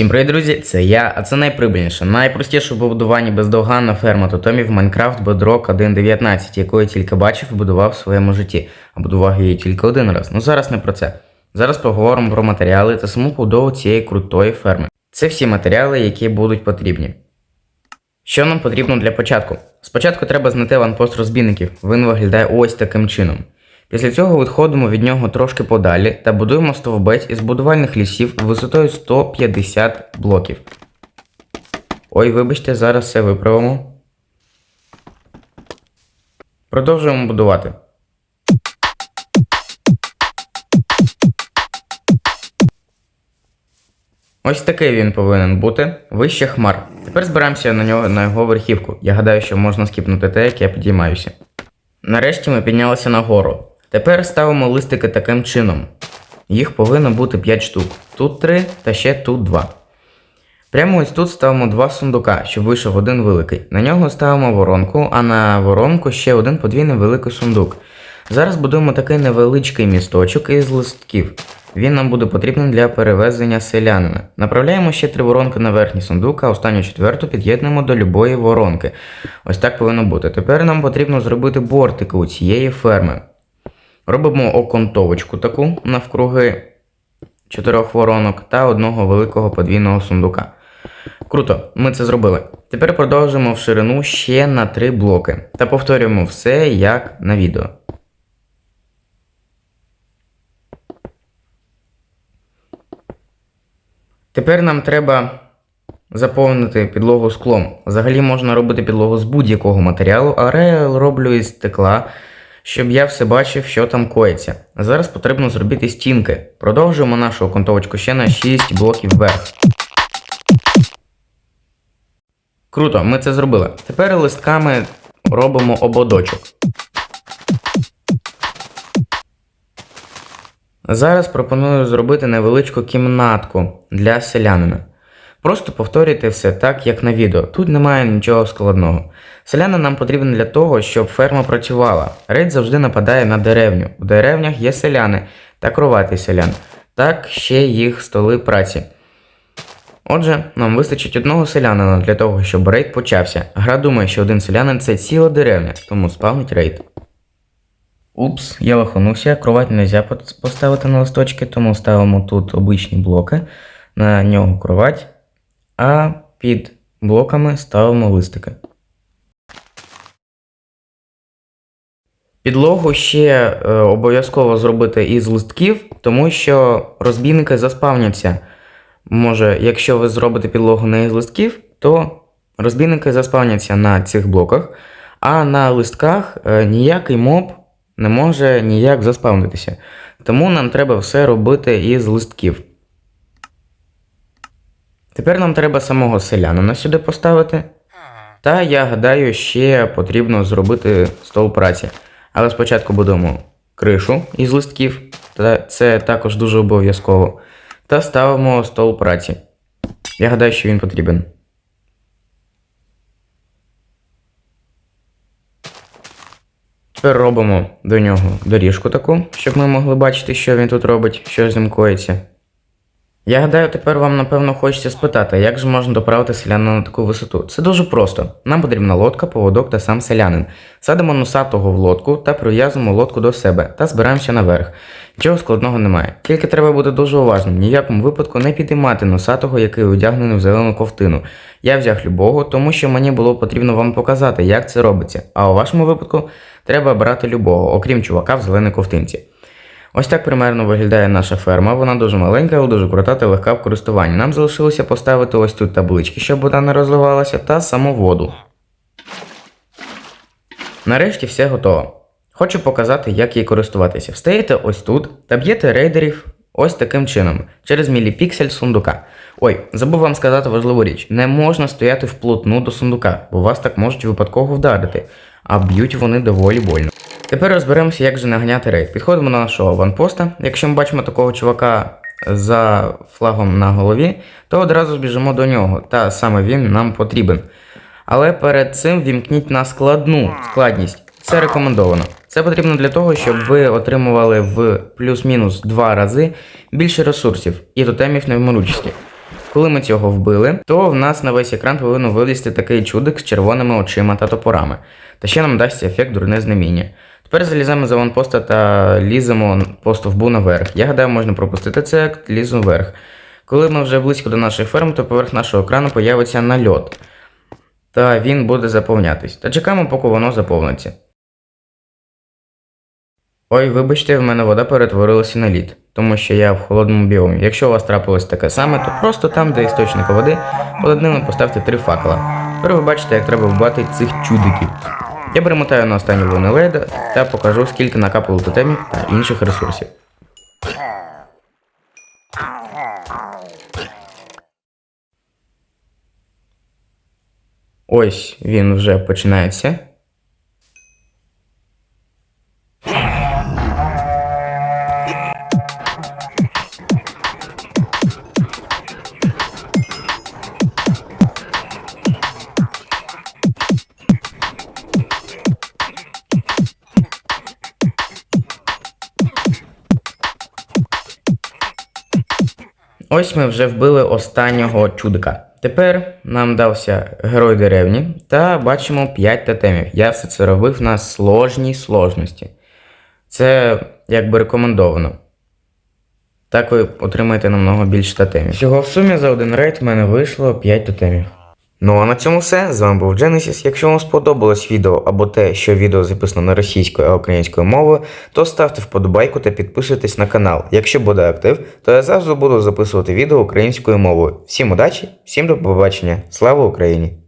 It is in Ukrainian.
Всім привіт, друзі! Це я, а це найприбильніша, найпростіша в побудуванні бездоганна ферма тотемів Minecraft Bedrock 1.19, яку я тільки бачив і будував в своєму житті, а будував її тільки один раз. Ну зараз не про це. Зараз поговоримо про матеріали та саму побудову цієї крутої ферми. Це всі матеріали, які будуть потрібні. Що нам потрібно для початку? Спочатку треба знайти ванпост розбійників. Він виглядає ось таким чином. Після цього відходимо від нього трошки подалі та будуємо стовбець із будувальних лісів висотою 150 блоків. Ой, вибачте, зараз все виправимо. Продовжуємо будувати. Ось такий він повинен бути вище хмар. Тепер збираємося на нього на його верхівку. Я гадаю, що можна скіпнути те, як я підіймаюся. Нарешті ми піднялися нагору. Тепер ставимо листики таким чином. Їх повинно бути 5 штук. Тут 3 та ще тут 2. Прямо ось тут ставимо два сундука, щоб вийшов один великий. На нього ставимо воронку, а на воронку ще один подвійний великий сундук. Зараз будуємо такий невеличкий місточок із листків. Він нам буде потрібен для перевезення селянина. Направляємо ще три воронки на верхній сундук, а останню четверту під'єднуємо до любої воронки. Ось так повинно бути. Тепер нам потрібно зробити бортики у цієї ферми. Робимо окантовочку таку навкруги чотирьох воронок та одного великого подвійного сундука. Круто, ми це зробили. Тепер продовжимо в ширину ще на 3 блоки та повторюємо все як на відео. Тепер нам треба заповнити підлогу склом. Взагалі можна робити підлогу з будь-якого матеріалу, але я роблю із стекла, щоб я все бачив, що там коїться. Зараз потрібно зробити стінки. Продовжуємо нашу окантовочку ще на 6 блоків вверх. Круто, ми це зробили. Тепер листками робимо ободочок. Зараз пропоную зробити невеличку кімнатку для селянина. Просто повторюйте все так, як на відео. Тут немає нічого складного. Селянин нам потрібен для того, щоб ферма працювала. Рейд завжди нападає на деревню. У деревнях є селяни та кроватий селян. Так ще їх столи праці. Отже, нам вистачить одного селянина для того, щоб рейд почався. Гра думає, що один селянин це ціла деревня, тому спавнить рейд. Упс, я лоханувся, кровать не можна поставити на листочки, тому ставимо тут обичні блоки, на нього кровать, а під блоками ставимо листики. Підлогу ще е, обов'язково зробити із листків, тому що розбійники заспавняться. Може, якщо ви зробите підлогу не із листків, то розбійники заспавняться на цих блоках, а на листках е, ніякий моб не може ніяк заспавнитися. Тому нам треба все робити із листків. Тепер нам треба самого селянина сюди поставити. Та я гадаю, ще потрібно зробити стол праці. Але спочатку будемо кришу із листків, та це також дуже обов'язково. Та ставимо стол праці. Я гадаю, що він потрібен. Тепер робимо до нього доріжку таку, щоб ми могли бачити, що він тут робить, що з ним коїться. Я гадаю, тепер вам напевно хочеться спитати, як же можна доправити селянина на таку висоту. Це дуже просто. Нам потрібна лодка, поводок та сам селянин. Садимо носатого в лодку та прив'язуємо лодку до себе та збираємося наверх. Нічого складного немає. Тільки треба бути дуже уважним, ні в якому випадку не підіймати носатого, який одягнений в зелену ковтину. Я взяв любого, тому що мені було потрібно вам показати, як це робиться. А у вашому випадку треба брати любого, окрім чувака в зеленій ковтинці. Ось так примерно виглядає наша ферма. Вона дуже маленька, але дуже крута та легка в користуванні. Нам залишилося поставити ось тут таблички, щоб вода не розливалася, та саму воду. Нарешті все готово. Хочу показати, як їй користуватися. Встаєте ось тут та б'єте рейдерів ось таким чином, через міліпіксель сундука. Ой, забув вам сказати важливу річ: не можна стояти вплотну до сундука, бо вас так можуть випадково вдарити, а б'ють вони доволі больно. Тепер розберемося, як же наганяти рейд. Підходимо до нашого ванпоста. Якщо ми бачимо такого чувака за флагом на голові, то одразу біжимо до нього, та саме він нам потрібен. Але перед цим вімкніть на складну складність. Це рекомендовано. Це потрібно для того, щоб ви отримували в плюс-мінус два рази більше ресурсів і тотемів невмиручості. Коли ми цього вбили, то в нас на весь екран повинен вилізти такий чудик з червоними очима та топорами. Та ще нам дасть ефект дурне знаміння. Тепер залізаємо за ванпоста та ліземо по стовбу наверх. Я гадаю, можна пропустити цей акт, лізу вверх. Коли ми вже близько до нашої ферми, то поверх нашого екрану появиться нальот. Та він буде заповнятись. Та чекаємо, поки воно заповниться. Ой, вибачте, в мене вода перетворилася на лід, тому що я в холодному біомі. Якщо у вас трапилось таке саме, то просто там, де істочник води, ними поставте три факела. Тепер ви бачите, як треба вбивати цих чудиків. Я перемотаю на останню волну лейда та покажу, скільки накапало тотемів та інших ресурсів. Ось він вже починається. Ось ми вже вбили останнього чудика. Тепер нам дався герой деревні та бачимо 5 тотемів. Я все це робив на сложній сложності. Це якби рекомендовано. Так ви отримаєте намного більше тотемів. Всього в сумі за один рейд в мене вийшло 5 тотемів. Ну а на цьому все. З вами був Genesis. Якщо вам сподобалось відео або те, що відео записано на російською, а українською мовою, то ставте вподобайку та підписуйтесь на канал. Якщо буде актив, то я завжди буду записувати відео українською мовою. Всім удачі, всім до побачення. Слава Україні!